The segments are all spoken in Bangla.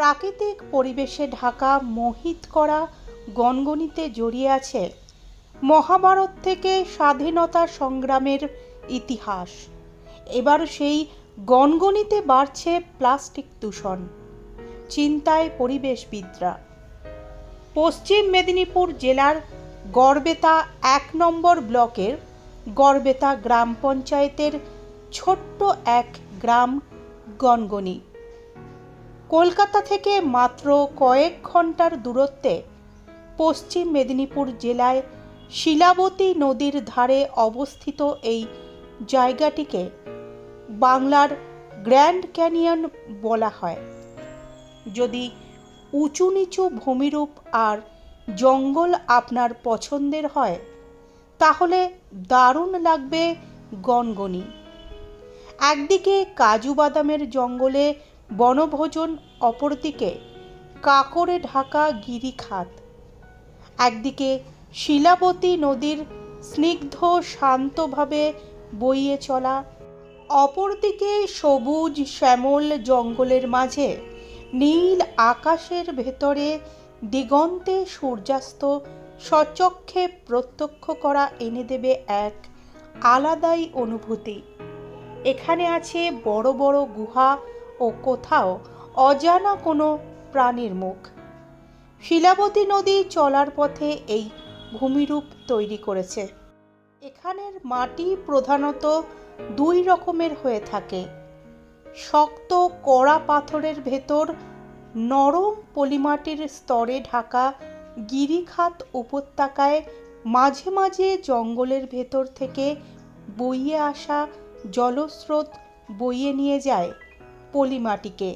প্রাকৃতিক পরিবেশে ঢাকা মোহিত করা গনগনিতে জড়িয়ে আছে মহাভারত থেকে স্বাধীনতা সংগ্রামের ইতিহাস। এবার সেই গনগনিতে বাড়ছে প্লাস্টিক দূষণ, চিন্তায় পরিবেশবিদরা। পশ্চিম মেদিনীপুর জেলার গড়বেতা এক নম্বর ব্লকের গড়বেতা গ্রাম পঞ্চায়েতের ছোট্ট এক গ্রাম গনগনি কলকাতা থেকে মাত্র কয়েক ঘণ্টার দূরত্বে পশ্চিম মেদিনীপুর জেলায় শিলাবতী নদীর ধারে অবস্থিত এই জায়গাটিকে বাংলার গ্র্যান্ড ক্যানিয়ন বলা হয়। যদি উঁচু নিচু ভূমিরূপ আর জঙ্গল আপনার পছন্দের হয়, তাহলে দারুণ লাগবে গনগনি। একদিকে কাজু বাদামের জঙ্গলে বনভোজন অপরদিকে কাকরে ঢাকা গিরিখাত। একদিকে শিলাবতী নদীর স্নিগ্ধ শান্তভাবে বইয়ে চলা, অপরদিকে সবুজ শ্যামল জঙ্গলের মাঝে নীল আকাশের ভেতরে দিগন্তে সূর্যাস্ত সচক্ষে প্রত্যক্ষ করা এনে দেবে এক আলাদাই অনুভূতি। এখানে আছে বড় বড় গুহা ও কোথাও অজানা কোনো প্রাণীর মুখ। শিলাবতী নদী চলার পথে এই ভূমিরূপ তৈরি করেছে। এখানের মাটি প্রধানত দুই রকমের হয়ে থাকে। শক্ত কড়া পাথরের ভেতর নরম পলিমাটির স্তরে ঢাকা গিরিখাত উপত্যকায় মাঝে মাঝে জঙ্গলের ভেতর থেকে বইয়ে আসা জলস্রোত বইয়ে নিয়ে যায়। পলিমাটিকে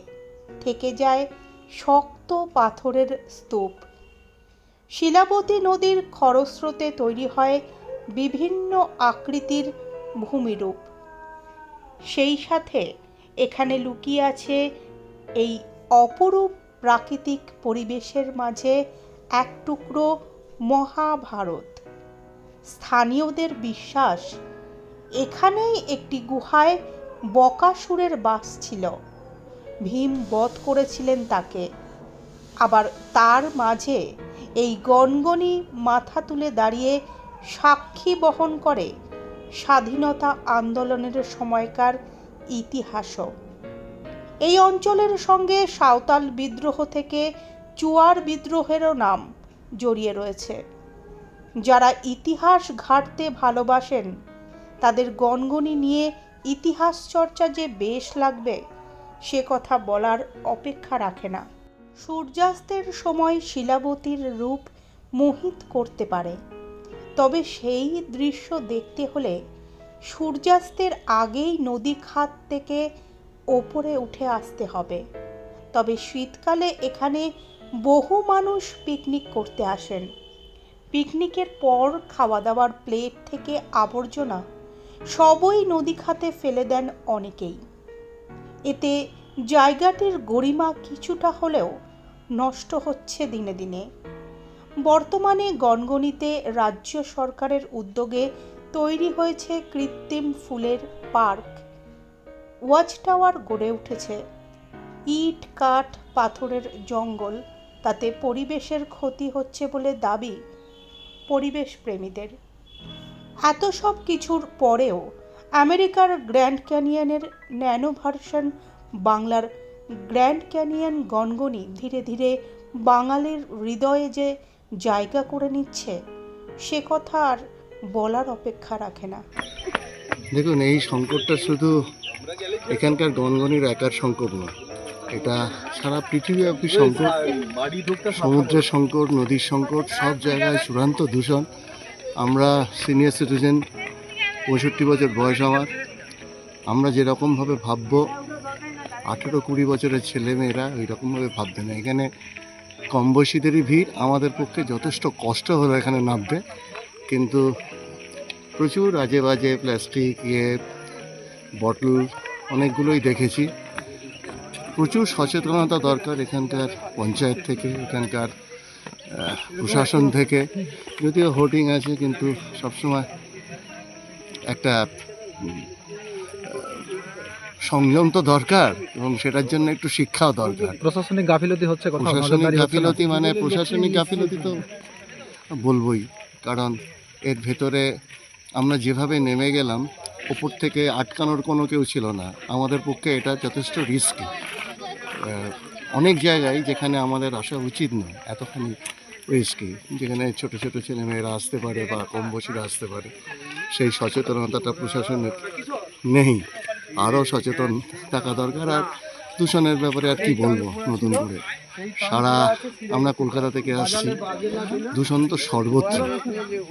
থেকে যায় শক্ত পাথরের স্তূপ। শিলাবতী নদীর খরস্রোতে তৈরি হয় বিভিন্ন আকৃতির ভূমিরূপ। সেই সাথে এখানে লুকিয়ে আছে এই অপরূপ প্রাকৃতিক পরিবেশের মাঝে এক টুকরো মহাভারত। স্থানীয়দের বিশ্বাস, এখানেই একটি গুহায় বকাসুরের বাস ছিল। ভীম বধ করেছিলেন তাকে। আবার তার মাঝে এই গনগনি মাথা তুলে দাঁড়িয়ে সাক্ষী বহন করে স্বাধীনতা আন্দোলনের সময়কার ইতিহাসও। এই অঞ্চলের সঙ্গে সাঁওতাল বিদ্রোহ থেকে চুয়ার বিদ্রোহেরও নাম জড়িয়ে রয়েছে। যারা ইতিহাস ঘাঁটতে ভালোবাসেন, তাদের গনগনি নিয়ে ইতিহাস চর্চা যে বেশ লাগবে, সে কথা বলার অপেক্ষা রাখে না। সূর্যাস্তের সময় শিলাবতীর রূপ মোহিত করতে পারে। তবে সেই দৃশ্য দেখতে হলে সূর্যাস্তের আগেই নদী খাত থেকে ওপরে উঠে আসতে হবে। তবে শীতকালে এখানে বহু মানুষ পিকনিক করতে আসেন। পিকনিকের পর খাওয়া দাওয়ার প্লেট থেকে আবর্জনা সবই নদী খাতে ফেলে দেন অনেকেই। এতে জায়গাটির গরিমা কিছুটা হলেও নষ্ট হচ্ছে দিনে দিনে। বর্তমানে গনগনিতে রাজ্য সরকারের উদ্যোগে তৈরি হয়েছে কৃত্রিম ফুলের পার্ক। ওয়াচ টাওয়ার গড়ে উঠেছে। ইট, কাঠ, পাথরের জঙ্গল, তাতে পরিবেশের ক্ষতি হচ্ছে বলে দাবি পরিবেশ প্রেমীদের এত সব কিছুর পরেও আমেরিকার গ্র্যান্ড ক্যানিয়নের ন্যানো ভার্সন বাংলার গ্র্যান্ড ক্যানিয়ন গনগনি ধীরে ধীরে বাঙালির হৃদয়ে যে জায়গা করে নিচ্ছে সে কথা আর বলার অপেক্ষা রাখে না। দেখুন এই সংকটটা শুধু এখানকার গনগনির একার সংকট নয় এটা সারা পৃথিবীব্যাপী সংকট সমুদ্রের সংকট নদীর সংকট সব জায়গায় চূড়ান্ত দূষণ। আমরা সিনিয়র সিটিজেন পঁয়ষট্টি বছর বয়স আমার আমরা যেরকমভাবে ভাববো, আঠেরো কুড়ি বছরের ছেলেমেয়েরা ওই রকমভাবে ভাববে না। এখানে কম বয়সীদেরই ভিড়, আমাদের পক্ষে যথেষ্ট কষ্ট হলো এখানে নামতে। কিন্তু প্রচুর আজে বাজে প্লাস্টিক ইয়ে বটল অনেকগুলোই দেখেছি। প্রচুর সচেতনতা দরকার এখানকার পঞ্চায়েত থেকে, এখানকার প্রশাসন থেকে যদিও হোর্ডিং আছে কিন্তু সবসময় একটা সংযম তো দরকার এবং সেটার জন্য একটু শিক্ষাও দরকার। প্রশাসনিক গাফিলতি হচ্ছে প্রশাসনিক? গাফিলতি মানে প্রশাসনিক গাফিলতি তো বলবই কারণ এর ভেতরে আমরা যেভাবে নেমে গেলাম ওপর থেকে আটকানোর কোনো কেউ ছিল না। আমাদের পক্ষে এটা যথেষ্ট রিস্কি অনেক জায়গায় যেখানে আমাদের আসা উচিত নয়, এতখানি রিস্কি যেখানে ছোট ছোট ছেলেমেয়েরা আসতে পারে বা কম বয়সীরা আসতে পারে। সেই সচেতনতাটা প্রশাসনের নেই। আরও সচেতন থাকা দরকার। আর দূষণের ব্যাপারে আর কি বলব নতুন করে? সারা আমরা কলকাতা থেকে আসছি। দূষণ তো সর্বত্র।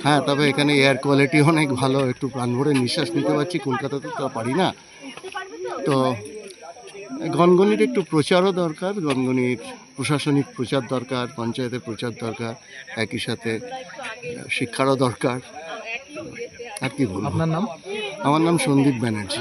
হ্যাঁ তবে এখানে এয়ার কোয়ালিটি অনেক ভালো। একটু প্রাণ ভরে নিঃশ্বাস নিতে পারছি। কলকাতাতে তো পারি না। তো গনগনির একটু প্রচারও দরকার গনগনির প্রশাসনিক প্রচার দরকার পঞ্চায়েতের প্রচার দরকার একই সাথে শিক্ষারও দরকার। আর কি বলব? আপনার নাম? আমার নাম সন্দীপ ব্যানার্জি।